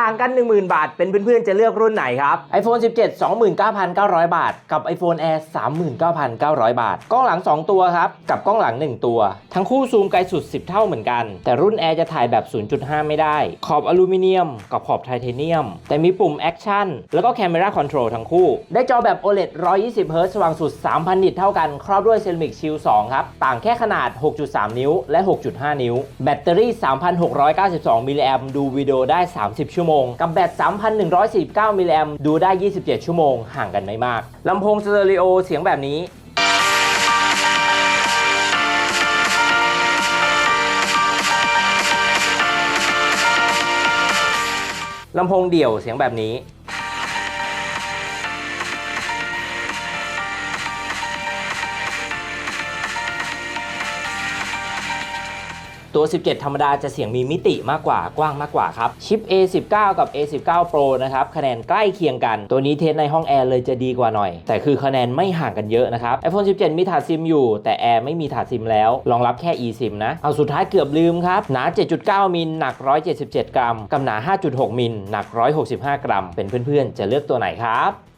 ต่างกัน 10,000 บาท เป็นเพื่อนๆ จะเลือกรุ่นไหนครับ iPhone 17 29,900 บาท กับ iPhone Air 39,900 บาท กล้องหลัง 2 ตัวครับ กับกล้องหลัง 1 ตัว ทั้งคู่ซูมไกลสุด 10 เท่าเหมือนกัน แต่รุ่น Air จะถ่ายแบบ 0.5 ไม่ได้ ขอบอลูมิเนียม กับขอบไทเทเนียม แต่มีปุ่ม Action แล้วก็ Camera Control ทั้งคู่ ได้จอแบบ OLED 120 Hz สว่างสุด 3,000 นิตเท่ากัน ครอบด้วย Ceramic Shield 2ครับ ต่างแค่ขนาด 6.3 นิ้ว และ 6.5 นิ้ว แบตเตอรี่ 3,692 มิลลิแอมดูวิดีโอได้ 30 ชั่วโมง กับแบต 3,149มิลลิแอมดูได้ 27 ชั่วโมง ห่างกันไม่มากลำโพงสเตอริโอเสียงแบบนี้ลำโพงเดี่ยวเสียงแบบนี้ ตัว 17 ธรรมดาจะเสียงมีมิติมากกว่ากว้างมากกว่าครับชิป A19 กับ A19 Pro นะครับคะแนนใกล้เคียงกัน ตัวนี้เทสในห้องแอร์เลยจะดีกว่าหน่อย แต่คือคะแนนไม่ห่างกันเยอะนะครับ iPhone 17 มีถาดซิมอยู่ แต่แอร์ไม่มีถาดซิมแล้วรองรับแค่ eSIM นะเอาสุดท้ายเกือบลืมครับหนา 7.9 มิลหนัก 177 กรัม กับหนา 5.6 มิลหนัก 165 กรัม เป็นเพื่อนๆ จะเลือกตัวไหนครับ